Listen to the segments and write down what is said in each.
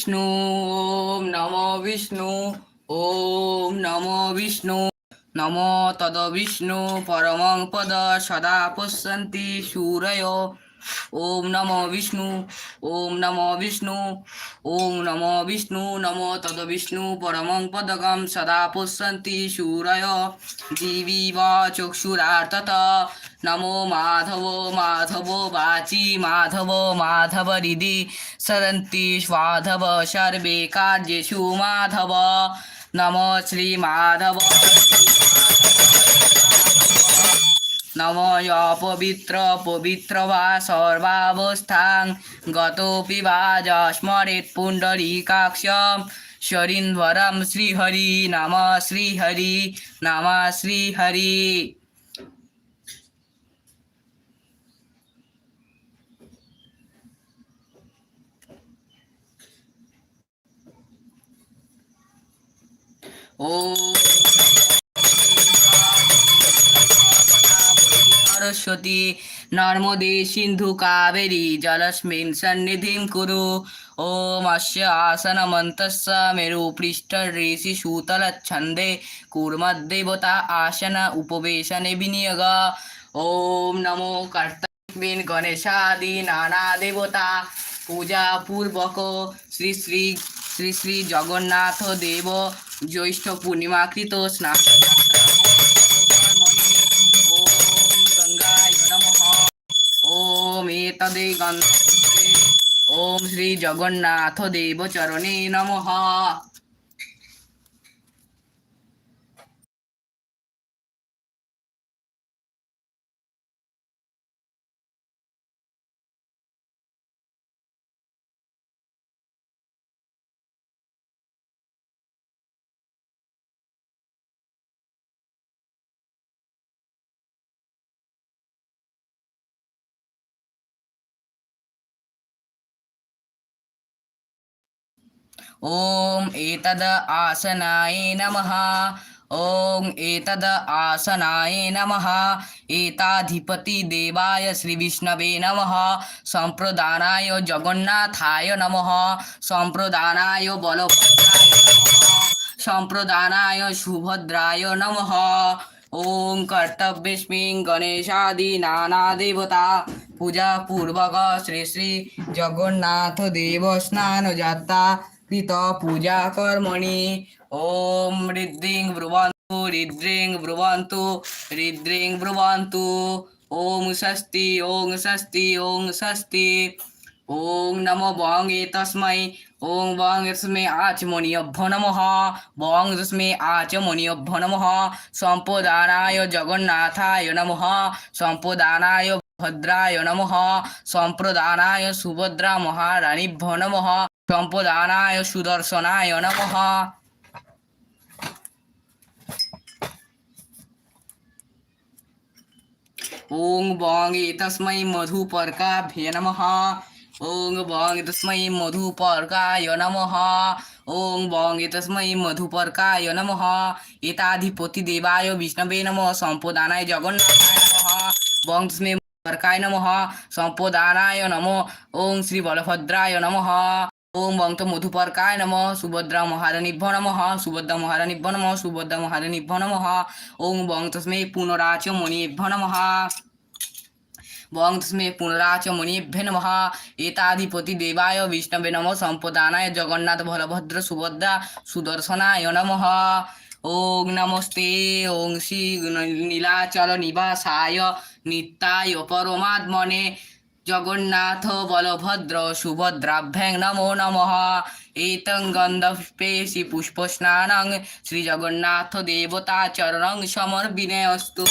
বিষ্ণু ওম নম বিষ্ণু ওম নম বিষ্ণু নম তদ বিষ্ণু পরমং পদ সদা পশ্যন্তি সূরয় ওম নম বিষ্ণু, ওম নম বিষ্ণু, ওম নম বিষ্ণু, নম তদ বিষ্ণু পরমং পদগম সদা পশ্যন্তি সূরয়। দিবি বা চক্ষুরার্তত। নমো মাধব মাধব বাচি, মাধব মাধব হৃদি সদন্তি স্বাধব সর্বে কার্যেষু মাধব। নম শ্রী মাধব। নময় পবিত্র পবিত্র বা সর্বাবস্থাং। গতোপি বা যস্মরেৎ পুণ্ডরীকাক্ষম শরীন্বরম শ্রীহরি, নম শ্রীহরি নম শ্রীহরি। ॐ सरस्वती नर्मदे सिन्धु कावेरी जलस्मिन् सन्निधिं कुरु ॐ अस्य आसनमन्तस्य मेरुपृष्ठऋषि सूतलच्छन्दे कुर्मद्देवता आसन उपवेशने विनियोग ॐ नमो কর্তাবিন গণেশাদি নানা দেবতা পূজা পূর্বক শ্রী শ্রী শ্রী শ্রী জগন্নাথ দেব জ্যৈষ্ঠ পূর্ণিমাকৃত স্নান গন্ধ গন্ধে ওম শ্রী জগন্নাথ দেব চরণে নমঃ ॐ एतद् आसनाय नमः ॐ एतद् आसनाय नमः एताधिपतिदेवाय श्रीविष्णवे नमः सम्प्रदानाय जगन्नाथाय नमः सम्प्रदानाय बलभद्राय सम्प्रदानाय सुभद्राय नमः ॐ कर्तव्यस्मिन् गणेशादि नानादेवता पूजापूर्वक श्री श्री जगन्नाथदेवस्नानजाता পিত পূজা কর্মণি। ওম ঋদ্রিং ব্রুবন্তু ঋদ্রিং ব্রুবন্তু ঋদ্রিং ব্রুবন্তু। ওং স্বস্তি ওং স্বস্তি ওং স্বস্তি। ওং নমো বং এ তস্মৈ, ওং বং তস্মে আচমণিয়ভ্য নমঃ। বং তস্মে আচমণিয়ভ্য নমঃ। সম্পদানায় জগন্নাথায় নমঃ। সম্পদানায় ভদ্রায় নম। সম্প্রদানায় সুভদ্রা মহারাণীভ্য নম। সম্প্রদানায় সুদর্শনায় নম। ওং বং এতস্मै মধুপর্কাভ্যে নম। ওং বং এতস্मै মধুপর্কায় নম। ওং বং এতস্मै মধুপর্কায় নম। এতাধিপতিদেবায় বিষ্ণবে নম। সম্পদানায় জগন্নাথায় নম। বং তস্মৈ পর্কায় নমঃ সম্পদানায় নমঃ। ওং শ্রী বলভদ্রায় নমঃ। ওম বন্ত মধুপর্কায় নমঃ। সুভদ্রা মহারানীভ্য নমঃ। সুভদ্রা মহারানীভ্য নমঃ। সুভদ্রা মহারানীভ্য নমঃ। ওং বং তস্मै পুনরাচ মণিভ্য নমঃ। বং তস্मै পুনরাচ মণিভ্যে নমঃ। এতাধিপতি দেবায় বিষ্ণবে নমঃ। সম্পদানায় জগন্নাথ বলভদ্র সুভদ্রা সুদর্শনায় নমঃ। ওং নমস্তে। ওং শ্রী নীলাচল নিবাসায় নিত্যায় পরমাদ মনে জগন্নাথ বলভদ্র সুভদ্রাভ্যাং নমো নমঃ। এতং গন্ধপুষ্পেষি পুষ্পস্নানং শ্রীজগন্নাথ দেবতা চরণং সমর্পিণেऽস্তু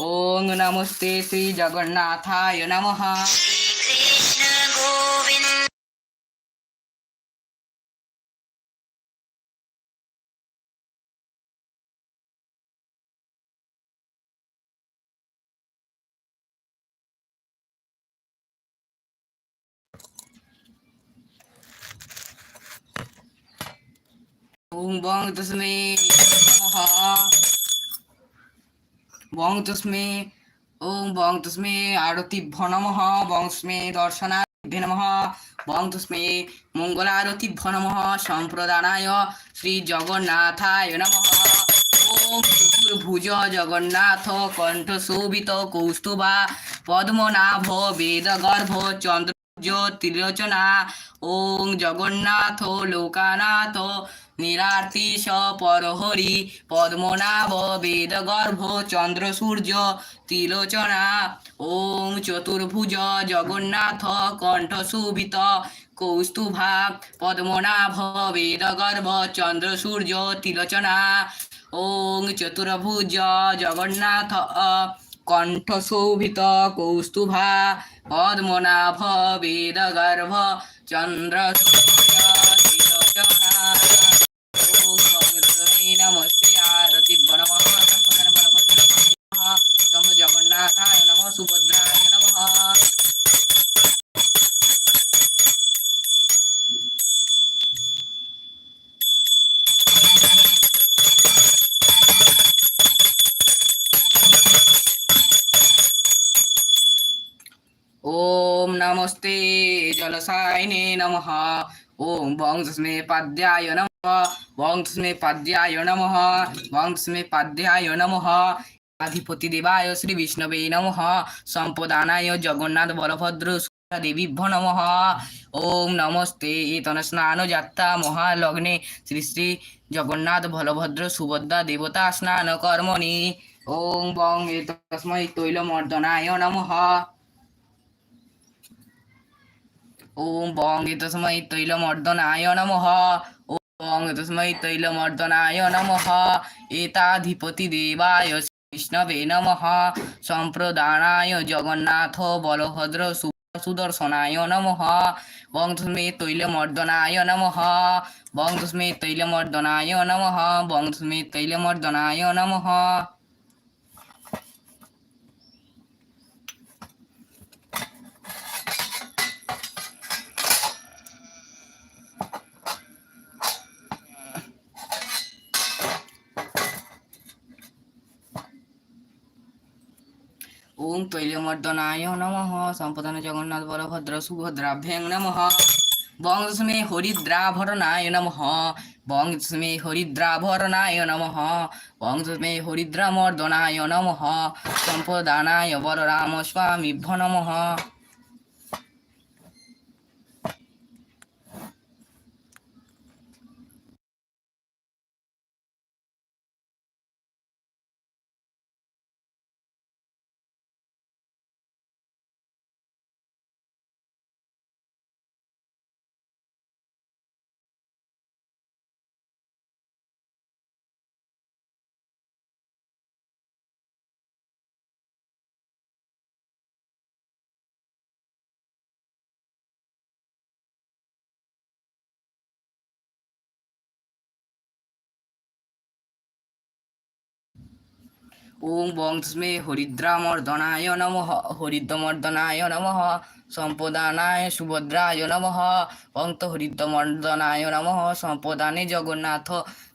ওং নমস্তে শ্রী জগন্নাথায় নমঃ। কৃষ্ণ গোবিন্দ। বং তস্মে নমঃ বং তস্মে ওং বং তস্মে আরতিভ্য নমঃ বং তস্মে দর্শনাভ্যে নমঃ বং তস্মে মঙ্গলারতিভ্য নমঃ, সম্প্রদানায় শ্রী জগন্নাথায় নমঃ। ওম চতুর্ভুজ জগন্নাথ কণ্ঠ শোভিত কৌস্তুভা পদ্মনাভ বেদগর্ভ চন্দ্র জ্যোতিরচনা ওং জগন্নাথ লোকানাথ নিরার্তিশ পরহরি পদ্মনাভ বেদগর্ভ চন্দ্র সূর্য তিলোচনা ওং চতুর্ভুজ জগন্নাথ কণ্ঠ শোভিত কৌস্তুভা পদ্মনাভ বেদগর্ভ চন্দ্র সূর্য তিলোচনা ওং চতুর্ভুজ জগন্নাথ কণ্ঠ শোভিত কৌস্তুভা পদ্মনাভ বেদগর্ভ চন্দ্র ওম বং তস্মে পাদ্যায় নমঃ বং তস্মে পাদ্যায় নমঃ বং তস্মে পাদ্যায় নমঃ আধিপতি দেবায় শ্রী বিষ্ণবে নমঃ সম্পদানায় জগন্নাথ দেবীভ্য নমঃ ওম নমস্তে এতন স্নান যাত্রা মহালগ্নে শ্রী শ্রী জগন্নাথ বলভদ্র সুভদ্রা দেবতা স্নান কর্মণি ওম বং এতস্মৈ তৈলমর্দনায় নমঃ ওম বং তসমৈ তৈলমর্দনায় নমঃ ওম তসমৈ তৈলমর্দনায় নমঃ এতাধিপতি দেবায় বিষ্ণবে নমঃ সম্প্রদানায় জগন্নাথ বলভদ্র সুদর্শনায় নমঃ বং তসমে তৈলমর্দনায় নমঃ বং তসমে তৈলমর্দনায় নমঃ বং তসমে তৈলমর্দনায় নমঃ ওম তৈলমর্দনায় নমঃ সম্পদান জগন্নাথ বলভদ্র সুভদ্রাভ্যাং নমঃ বংশমে হরিদ্রাভরণায় নমঃ বংশমে হরিদ্রাভরণায় নমঃ বংশমে হরিদ্রামর্দনায় নমঃ সম্পদানায় বলরাম স্বামীভ্য নমঃ ওম বংশমে হরিদ্রামর্দনায় নমঃ। হরিদ্রমর্দনায় নমঃ। সম্পদানায় সুভদ্রায় নমঃ। বন্ত হরিদ্রমর্দনায় নমঃ। সম্পদানে জগন্নাথ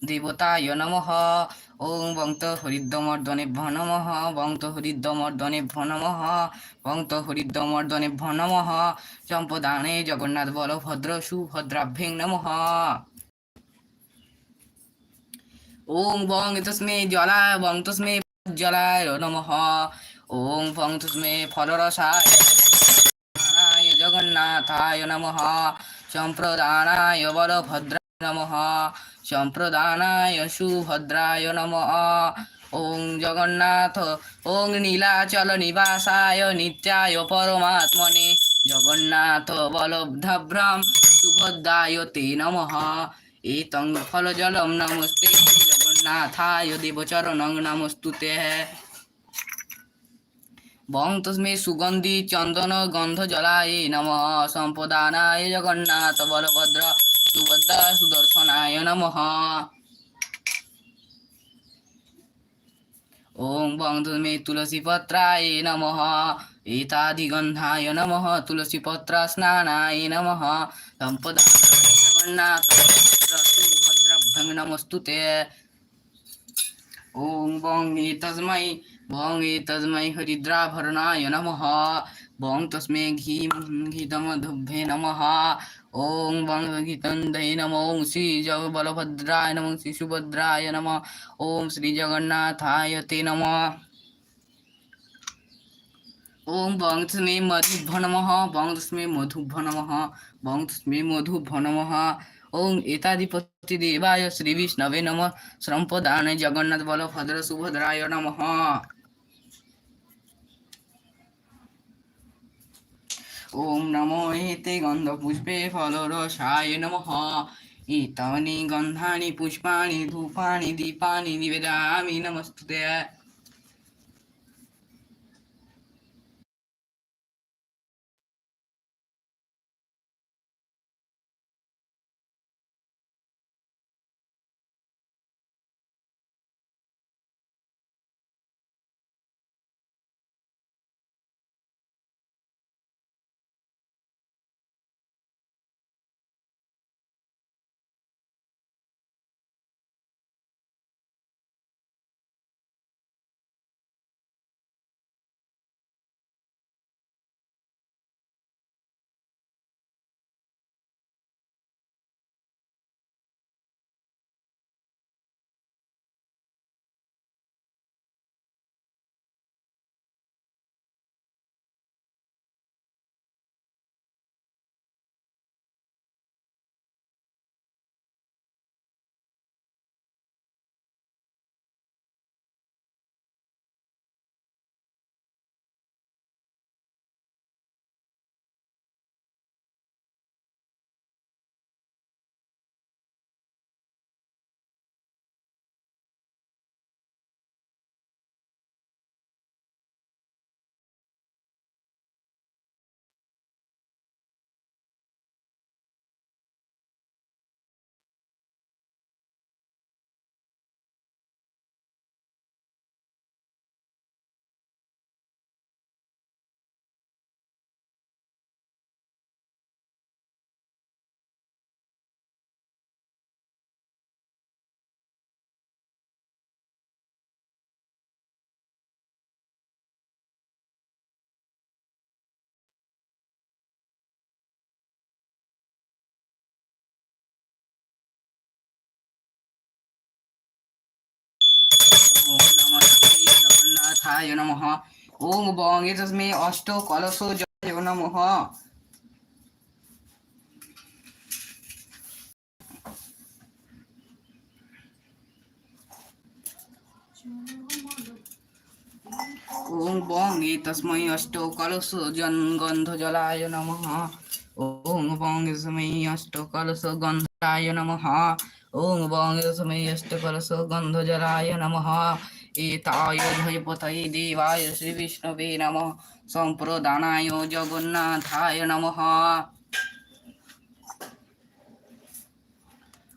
দেবতায় নমঃ। ওম বন্ত হরিদ্রমর্দনেভ্য নমঃ। বন্ত হরিদ্রমর্দনেভ্য নমঃ। বন্ত হরিদ্রমর্দনেভ্য নমঃ। সম্পদানে জগন্নাথ বলভদ্র সুভদ্রাভ্যং নমঃ। ওং বং তস্মে জলায় বং তস্মে জলায় নমঃ। ওং বং তস্মে ফলরসায়। জগন্নাথায় নমঃ। সম্প্রদানায় বলভদ্রায় নমঃ। সম্প্রদানায় সুভদ্রায় নমঃ। ওং জগন্নাথ, ওং নীলাচল নিবাসায় নিত্যায় পরমাত্মনে। জগন্নাথ বলভদ্রাম সুভদ্রায় তে নমঃ। এতং ফলজলম নমস্তে। জগন্নাথায় দেবচরণং নমস্তুতে বং তস্মে সুগন্ধি চন্দন গন্ধ জলায় নম সম্পদানায় জগন্নাথ বলভদ্র সুভদ্রা সুদর্শনায় নমঃ ওম বং তস্মে তুলসী পত্রায় নমঃ এতাদিগন্ধায় নমঃ তুলসী পত্র স্নানায় নমঃ সম্পদানায় জগন্নাথ সুভদ্রাভ্যং নমস্তুতে ওম বং তস্मै বং তস্मै হরিদ্রাভরণায় নমঃ বং তস্মে ঘি ঘিতমধুভ্যে নমঃ ওং বং ঘিতন্দে নম ওং শ্রী জগ বলভদ্রায় নম শ্রী সুভদ্রায় নম ওম শ্রী জগন্নাথায় তে নমঃ ওম বং তস্মে মধুভ্য নমঃ বং তস্মে মধুভ্য নমঃ বং তস্মে মধুভ্য নমঃ ওং এতাধিপতি দেবায় শ্রী বিষ্ণবে নম। শ্রম্পদানে জগন্নাথ বলভদ্র সুভদ্রায় নমঃ। ওম নমো এতে গন্ধপুষ্পে ফলরসায় নমঃ। এতানি গন্ধানি পুষ্পাণি ধূপানি দীপানি নিবেদামি নমস্তুতে। সায় নমঃ ওং বঙ্গে তস্মে অষ্ট কলস জয় নমঃ ওং বং এ তস্মৈ অষ্ট কলস গন্ধ জলায় নমঃ ওং বং তস্মৈ অষ্ট কলস গন্ধায় নমঃ ওং বং তস্মৈ অষ্ট কলস গন্ধ জলায় নমঃ ধৈপতয়ে দেবায় শ্রী বিষ্ণবে নমঃ সম্প্রদানায় জগন্নাথায় নমঃ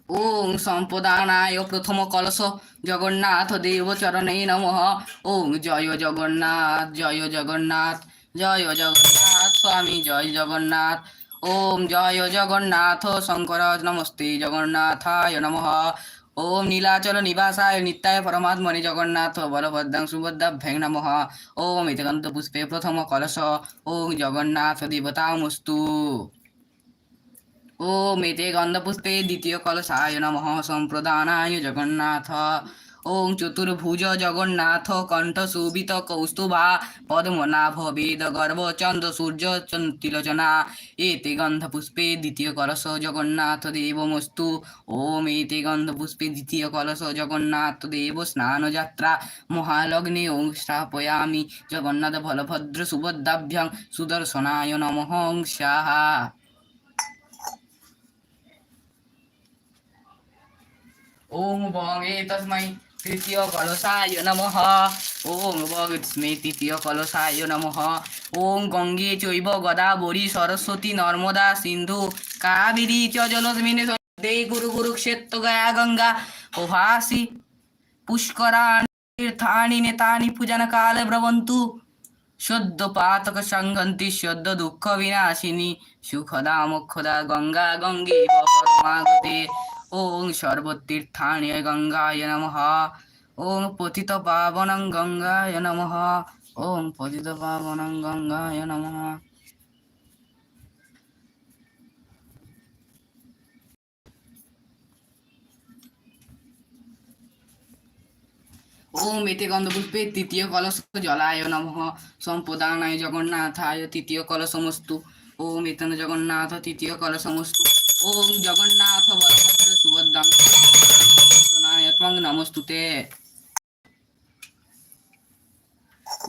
ওং সম্পদানায় প্রথম কলশ জগন্নাথ দেব চরণে নমঃ ওং জয় জগন্নাথ জয় জগন্নাথ জয় জগন্নাথ স্বামী জয় জগন্নাথ ওম জয় জগন্নাথ শঙ্কর নমস্তে জগন্নাথায় নমঃ ওম নীলাচল নিবাসায় নিত্যায় পরমাত্মনে জগন্নাথ বলভদ্রাং সুভদ্রাভ্যাং নমঃ ওম ইতকান্ত পুষ্পে প্রথম কলশ ওম জগন্নাথ দেবতামস্তু ওম এতে গন্ধপুষ্পে দ্বিতীয় কলসায় নমঃ সম্প্রদানায় জগন্নাথ শোভিত কৌস্তুভা পদ্মনাভ বেদ গর্ভ চন্দ্র সূর্য চন- তিলোচনা। এতে গন্ধপুষ্পে দ্বিতীয় কলস জগন্নাথ দেবমস্তু ওম এতে গন্ধপুষ্পে দ্বিতীয় কলস জগন্নাথ দেব স্নানযাত্রা মহালগ্নে ওং স্থাপয়ামি জগন্নাথ বলভদ্র সুভদ্রাভ্যাং সুদর্শনায় নমঃ স্বাহা। ওং বং তস্मै তৃতীয় কলসায় নমঃ ওং তস্मै তৃতীয় কলসায় নমঃ ওং গঙ্গে চৈব গদাবরী সরস্বতী নর্মদা সিন্ধু কাবেরী চ গুরু কুরুক্ষেত্র গয়া গঙ্গা প্রভাসি পুষ্করাণি তীর্থানি নেতানি পূজন কালে ব্রবন্তু সদ্য পাতক সংগন্তি সদ্য দুঃখ বিনাশিনী সুখদা মোক্ষদা গঙ্গা গঙ্গে পরমাগতে ওং সর্বতীর্থানি গঙ্গায় নমঃ ওং পতিত পাবনং গঙ্গায় নমঃ ওম পতিত পাবনং গঙ্গায় নমঃ ওম এতে গন্ধপুষ্পে তৃতীয় কলস জলায় নমঃ সম্পদানায় জগন্নাথায় তৃতীয় কলসমস্তু ওম এতন জগন্নাথ তৃতীয় কলসমস্তু ওম জগন্নাথ বলভদ্র সুভদ্রাং নমস্তুতে।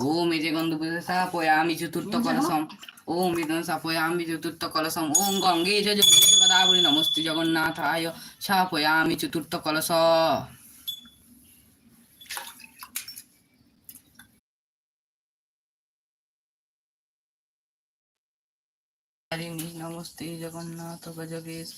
ওম এতে গন্ধপুষ্পে স্থাপয়ামি চতুর্থ কলসম। ওম এতন সাপয়ামি চতুর্থ কলসম। ওম গঙ্গে গদাবরী নমস্তে জগন্নাথায় সাপয়ামি চতুর্থ কলস। হরিণী নমস্তে জগন্নাথ গজগেশ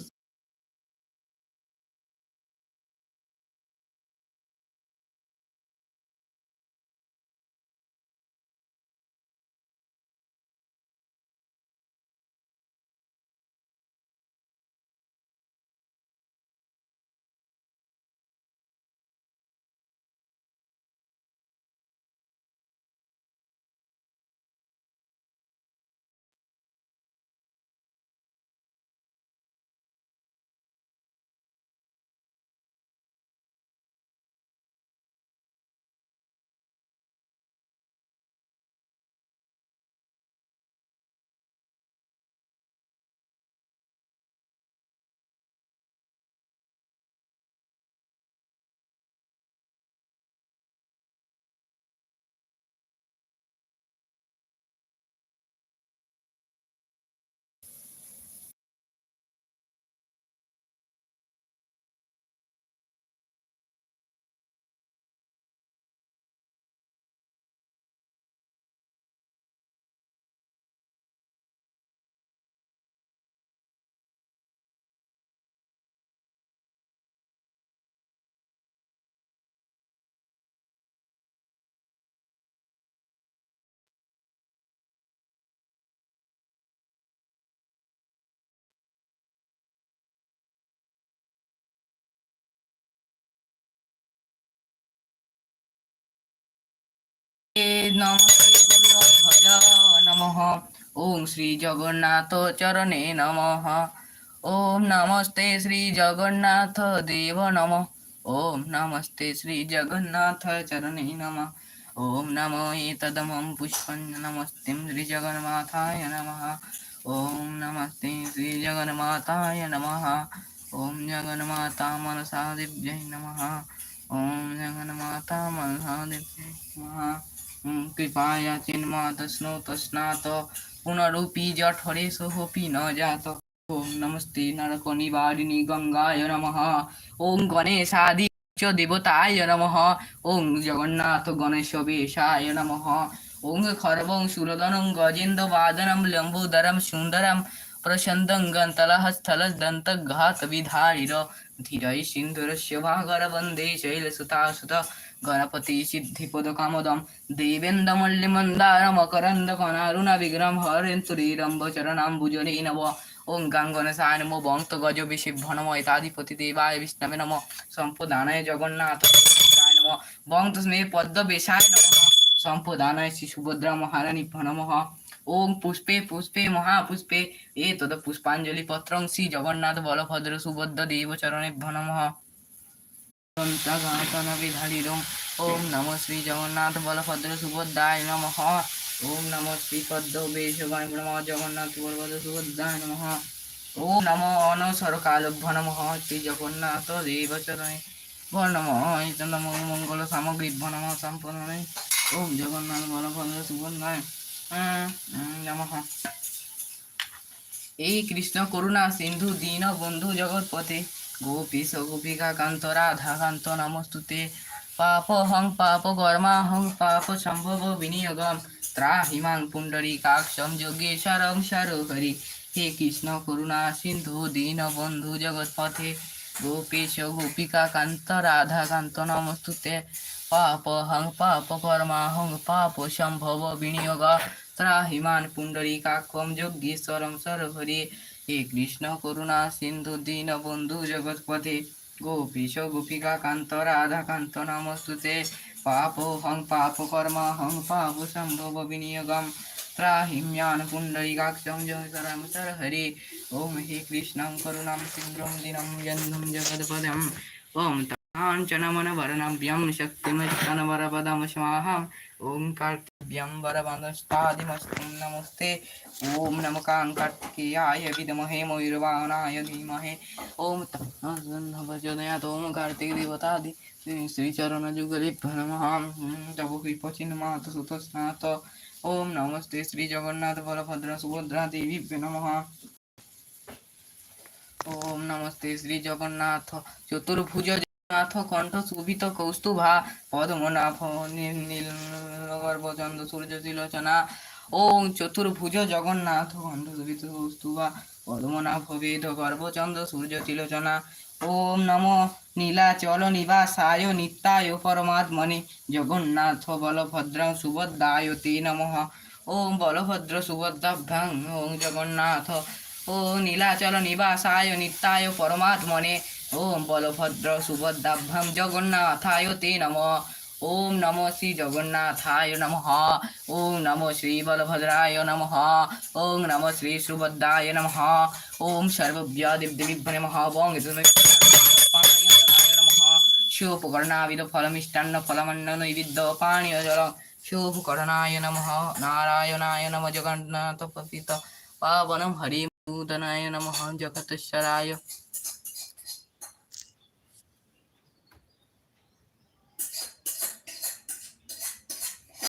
নমস্তে গুরুধ্বজ নমঃ ওম শ্রী জগন্নাথ চরণে নমঃ ওম নমস্তে শ্রী জগন্নাথ দেব নম ওম নমস্তে শ্রী জগন্নাথ চরণে নমঃ ওম নমো এতদমম পুষ্পং নমস্তে শ্রী জগন্মাথায় নমঃ ওম নমস্তে শ্রী জগন্মাতায় নমঃ ওম জগন্মাতা মনসা দিব্যై নমঃ ওম জগন্মাতা মনসা দিব্যై নমঃ উম, কৃপায়া চিন্মাতস্নো তস্নাত পুনরূপী জঠরে সোহপি ন জাত ওম নমস্তে নরক নিবারিণী গঙ্গায় নমঃ ওম গণেশাদি চ দেবতায় নমঃ ওম জগন্নাথ গণেশ বেশায় নমঃ ওম খর্বং সুরদনং গজেন্দ্র বাদনম লম্বোদরম সুন্দরম গণপতি সিদ্ধিপদ কামদম দেবেন্দ্রমল্লি মন্দার মকরন্দ কনারুণ বিগ্রম হরেন্তুরীরম্ভ চরণাম্বুজনে নব ওং গাঙ্গনসায় নমো বন্ত গজ বিশিভ্য নম এতাধিপতি দেবায় বিষ্ণবে নম সম্পদানায় জগন্নাথ নম বংতস্মে পদ্মবেশায় নম সম্পদানায় শ্রী সুভদ্রা মহারানী নম ওম পুষ্পে পুষ্পে মহাপুষ্পে এ তদ পুষ্পাঞ্জলি পত্রং শ্রী জগন্নাথ বলভদ্র সুভদ্র দেব চরণে বিধারিরম ওম নমো শ্রী জগন্নাথ বলভদ্র সুভদ্রায় নমঃ ওম নমো শ্রী পদ্ম বেশগায় নমঃ জগন্নাথ বলভদ্র সুভদ্রায় নমঃ ওম নমো অনসর কালভ্য নমঃ শ্রী জগন্নাথ দেব চরণে নমঃ নমো সামগ্রী নমঃ সম্পূর্ণে ওম জগন্নাথ বলভদ্র সুভদ্রায় নমঃ এই কৃষ্ণ করুণা সিন্ধু দীন বন্ধু জগৎপতে গোপীশ গোপিকা কান্ত রাধা কান্ত নমস্তুতে পাপ হং পাপ কর্মা হং পাপ সম্ভব বিনিয়োগম ত্রাহিমাং পুণ্ডরী কাক্ষম যোগেশ্বরম হরি হে কৃষ্ণ করুণা সিন্ধু দীন বন্ধু জগৎপথে গোপীশ গোপিকা কান্ত রাধা কান্ত নমস্তুতে পাপ হং পাপ কর্মা হং পাপ সম্ভব বিনিয়োগ ত্রাহিমান পুণ্ডরী কাক্ষম যোগেশ্বরম হরি হে কৃষ্ণ করুণা সিন্ধু দীন বন্ধু জগৎপথে গোপীশ গোপিকা কান্ত রাধা কান্ত নমস্তুতে पापोऽहं पापकर्महं पापसम्भवविनियोगं त्राहिं ज्ञानपुण्डरीकाक्षं जयकरं सरहरि ॐ हे कृष्णं करुणां सिन्धुं दिनं जन्धुं जगत्पदम् ॐ काञ्चनमनवरनव्यं शक्तिमस्तनवरपदं स्वाहम् ओम कार्तिव्यम वरवनस्तादिमस्तुं नमस्ते ओम नम कार्तिकेयाय विद्महे मयूरवाहनाय धीमहे ओम तन्नः ओम कार्तिक देवता श्रीचरणयुगलिभ्य नमः तव कृपचिन्मात सुतस्नात ओम नमस्ते श्री जगन्नाथ बलभद्र सुभद्रा देवी नमः ओम नमस्ते श्री जगन्नाथ चतुर्भुज জগন্নাথ কণ্ঠ শোভিত কৌস্তুভা, পদ্মনাভ নীলগর্ভচন্দ সূর্য, তিলোচনা ওম চতুর্ভুজ, জগন্নাথ কণ্ঠ শোভিত কৌস্তুভা, পদ্মনাভ, বেদ গর্ভচন্দ্র সূর্য, তিলোচনা, ওম নম নীলাচল নিবাসায়, নিত্যায় পরমাত্মনে, জগন্নাথ বলভদ্র সুভদ্রায় তে নমঃ। ওম বলভদ্র সুভদ্রাভ্যাং ওম জগন্নাথ, ও নীলাচল নিবাসায়, নিত্যায় পরমাত্মনে ওম বলভদ্র সুভদ্রাভ্যাম জগন্নাথায় তে নম ওম নম শ্রী জগন্নাথায় নম ওম নম শ্রী বলভদ্রায় নম ওম নম শ্রী সুভদ্রায় নম ওম সর্বভ্য নম ওং শিবকর্ণাবিদ ফলমিষ্টান্ন ফলমন্ন নৈবিদ্য পানীয় জল শিবকর্ণায় নম নারায়ণায় নম জগন্নাথ পতিত পাবনম হরিমূদনায় নম জগতেশ্বরায়